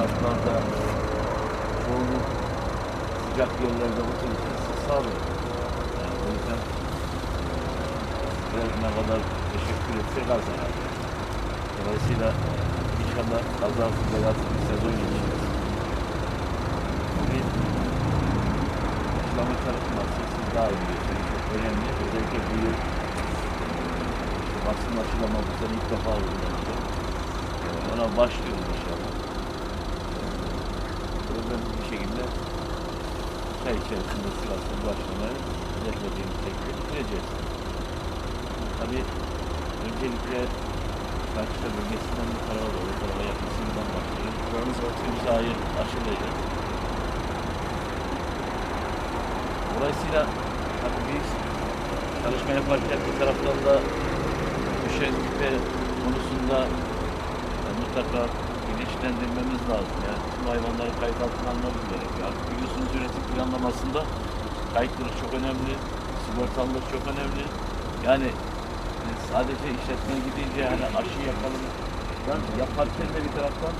şartlarda çoğunluk sıcak yerlerde otururken siz sağlıyor. Yani o yüzden e, ne kadar teşekkür etsek az herhalde. Dolayısıyla e, inşallah kazasız belasız bir sezon geçiririz. Bugün İslami tartışması siz daha iyi biliyorsunuz. Çok önemli. Özellikle bu yıl e, basın açılamamızdan ilk defa uygulanacak. Ona başlıyoruz inşallah. Ay içerisinde Sivas'ta başlamaya hedeflediğimiz şekilde bitireceğiz. Tabii öncelikle Karşıda bölgesinden bu tarafa doğru, tarafa yaklaşımdan başlayıp tüm sahayı aşılayacak. Dolayısıyla tabii biz çalışma yaparken bir taraftan da düşen küpe konusunda e, mutlaka bilinçlendirmemiz lazım. Yani tüm hayvanları kayıt altına almamız gerekiyor. Artık biliyorsunuz üretim planlamasında kayıtlık çok önemli, sigortalılık çok önemli. Yani e, sadece işletmeye gidince yani aşı yapalım ben yaparken de bir taraftan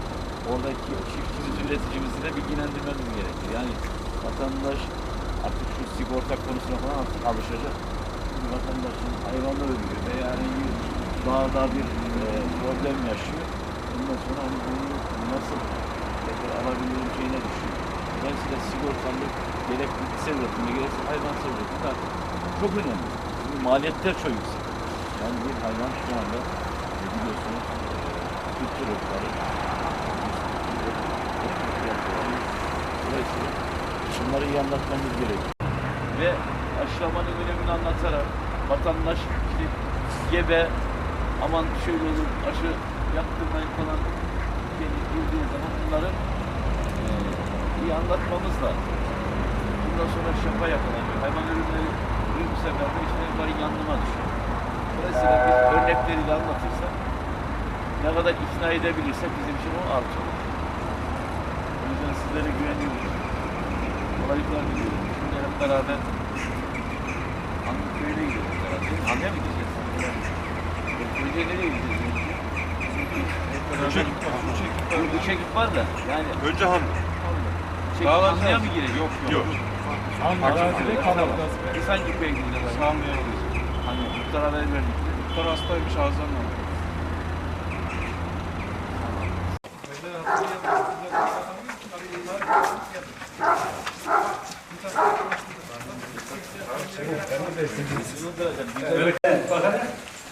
oradaki çiftçimizi, üreticimizi de bilgilendirmemiz gerekiyor. Yani vatandaş artık şu sigorta konusuna falan artık alışacak. Vatandaşın hayvanı ölüyor veya herhangi bir dağda bir e, problem yaşıyor. Ondan sonra hani bunu nasıl tekrar alabileceğine düşüyor. Dolayısıyla sigortalık gerek bitkisel üretimde gerekse hayvansal üretimde çok önemli. Çünkü maliyetler çok yüksek. Yani bir hayvan şu anda e, biliyorsunuz e, kültür ırkları Dolayısıyla bunları iyi anlatmamız gerekiyor. Ve aşılamanın önemini anlatarak vatandaş işte gebe aman şöyle olur aşı yaptırmayın falan girdiği zaman bunları e, iyi anlatmamız lazım. Bundan sonra şafa yakalanıyor. Hayvan ürünleri bir bu sefer de işte bunların yanlıma düşüyor. Dolayısıyla biz örnekleriyle anlatırsak ne kadar ikna edebilirsek bizim için o artı olur. O yüzden sizlere güveniyorum. Kolaylıklar diliyorum. Şimdi hep beraber Anıtköy'e gidiyoruz herhalde. Anne mi gideceğiz? Önce nereye gideceğiz? Üç ekip var, üç ekip var. Bu üç ekip var da yani Önce üç ekip Dağlar Anlı'ya mı girecek? Yok yok. Kanala. Biz hangi köye gideceğiz? Sağlamaya gideceğiz. Hani muhtar haber verdik. Muhtar hastaymış ağzından aldı.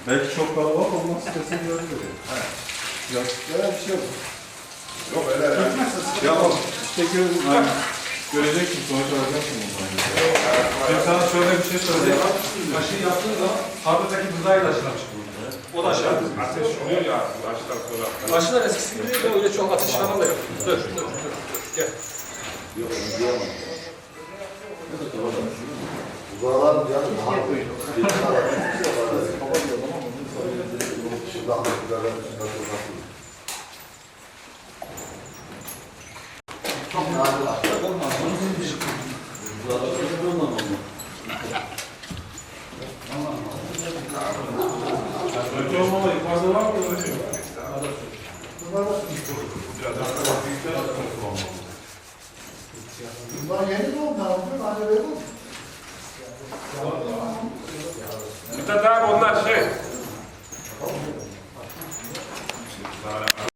Belki çok kalabalık olmaz kesin görülür. Yok böyle bir şey yok. Yok öyle yani. Ya işte gör, yani, göreceksin sonuç alacaksın bundan. Ben sana şöyle bir şey söyleyeyim. Aşıyı yaptığın zaman fabrikadaki buzayı da aşılar çıkıyor. O da aşağı. Ateş oluyor ya baştan sonra. Aşılar eskisi gibi değil de öyle çok ateş falan da yok. Dur, dur, dur. Gel. Uzalar canım daha büyük. Bir tane Şimdi Ahmetlilerden üstünde durmasın. Çok nadir Olmaz. Önce olmalı. Yukarıda var mı? Bunlar yeni doğum ne yapıyor? Hani böyle mi? Mithat abi onlar şey.